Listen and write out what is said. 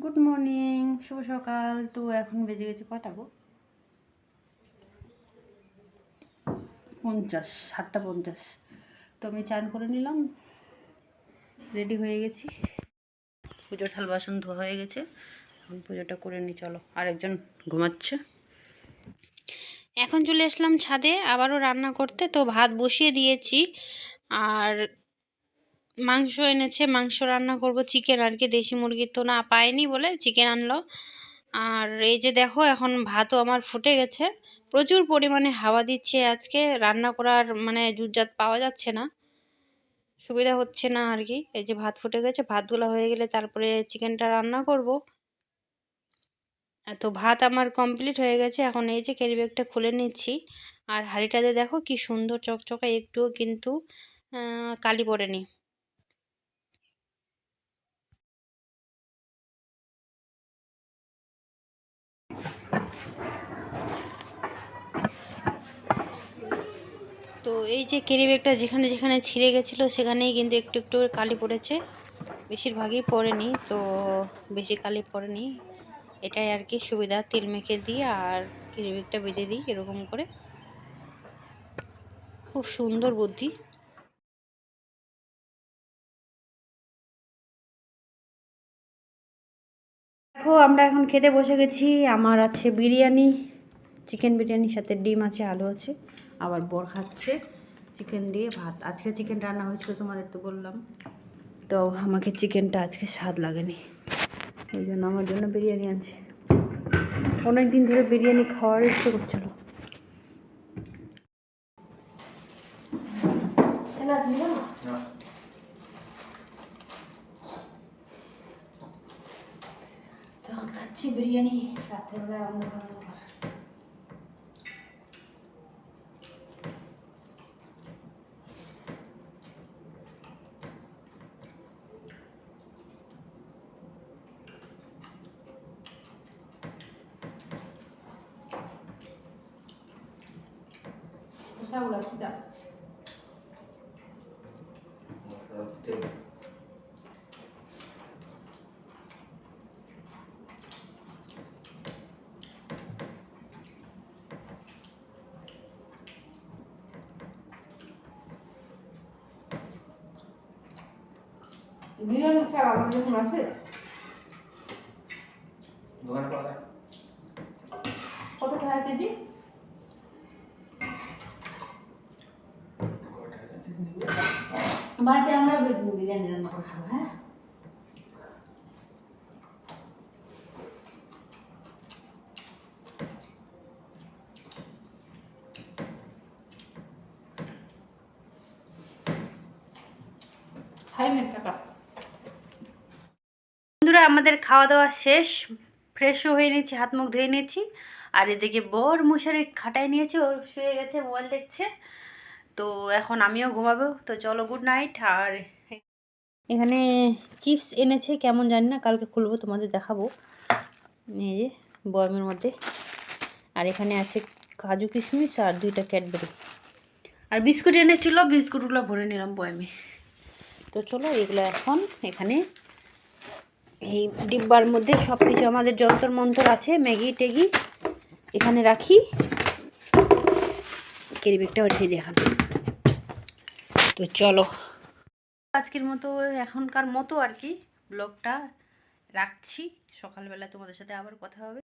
Good morning শুভ সকাল। তো এখন বেজে গেছে কটা গো? পঞ্চাশ, সাতটা পঞ্চাশ। তো আমি চান করে নিলাম। রেডি হয়ে গেছি। পুজো থাল বাসন ধোয়া হয়ে গেছে। এখন পুজোটা করে নি, চলো। আরেকজন ঘুমাচ্ছে। এখন চলে আসলাম ছাদে, আবারও রান্না করতে। তো ভাত বসিয়ে দিয়েছি। আর মাংস এনেছে, মাংস রান্না করব চিকেন আর কি, দেশি মুরগি তো না পায়নি বলে চিকেন আনলো। আর এই যে দেখো, এখন ভাতও আমার ফুটে গেছে। প্রচুর পরিমাণে হাওয়া দিচ্ছে আজকে, রান্না করার মানে জুটজাত পাওয়া যাচ্ছে না। সুবিধা হচ্ছে না আর কি। এই যে ভাত ফুটে গেছে, ভাতগুলো হয়ে গেলে তারপরে চিকেনটা রান্না করব। তো ভাত আমার কমপ্লিট হয়ে গেছে, এখন এই যে ক্যারি ব্যাগটা খুলে নিচ্ছি। আর হাঁড়িটাতে দেখো, কি সুন্দর চকচকা, একটুও কিন্তু কালি পড়েনি। তো এই যে কেরি ব্যাগটা যেখানে যেখানে ছিঁড়ে গেছিল, সেখানেই কিন্তু একটু একটু কালি পড়েছে। বেশিরভাগই পড়েনি, তো বেশি কালি পড়েনি। এটাই আর কি সুবিধা, তেল মেখে দিই আর কেরি ব্যাগটা বেঁধে দিই এরকম করে। খুব সুন্দর বুদ্ধি। দেখো, আমরা এখন খেতে বসে গেছি। আমার আছে বিরিয়ানি, চিকেন বিরিয়ানির সাথে ডিম আছে, আলু আছে। আবার বর খাচ্ছে চিকেন দিয়ে ভাত। আজকে চিকেন রান্না হয়েছিল তোমাদের তো বললাম। তো আমাকে চিকেনটা আজকে স্বাদ লাগেনি। ওই জন্য আমার জন্য বিরিয়ানি আনছে। অনেক দিন ধরে বিরিয়ানি খাওয়ার ইচ্ছে করছিল। তখন খাচ্ছি বিরিয়ানি রাতের বেলায় অন্ধকার অন্ধকার Saula, da. বিরিয়ানি চাল আমার যখন আছে দোকানে কত টাকা কেজি বাড়িতে আমরা বিরিয়ানি রান্না করে খাব হ্যাঁ বন্ধুরা, আমাদের খাওয়া দাওয়া শেষ ফ্রেশও হয়ে নিয়েছি, হাত মুখ ধুয়ে নিয়েছি। আর এদিকে বর মশারি খাটাই নিয়েছে, ও শুয়ে গেছে, মোবাইল দেখছে। তো এখন আমিও ঘুমাবো। তো চলো গুড নাইট আর এখানে চিপস এনেছে, কেমন জানি না, কালকে খুলবো, তোমাদের দেখাবো। এই যে বয়মের মধ্যে। আর এখানে আছে কাজু কিশমিশ আর দুইটা ক্যাডবেরি। আর বিস্কুট এনেছিল, বিস্কুটগুলো ভরে নিলাম বয়মে। তো চলো, এগুলো এখন এখানে এই ডিব্বার মধ্যে সব কিছু আমাদের যন্তর মন্তর আছে, ম্যাগি টেগি এখানে রাখি। কেরি ব্যাগটা উঠিয়ে দেখান তো চলো। আজকের মতো এখনকার মতো আর কি ব্লগটা রাখছি। সকালবেলা তোমাদের সাথে আবার কথা হবে।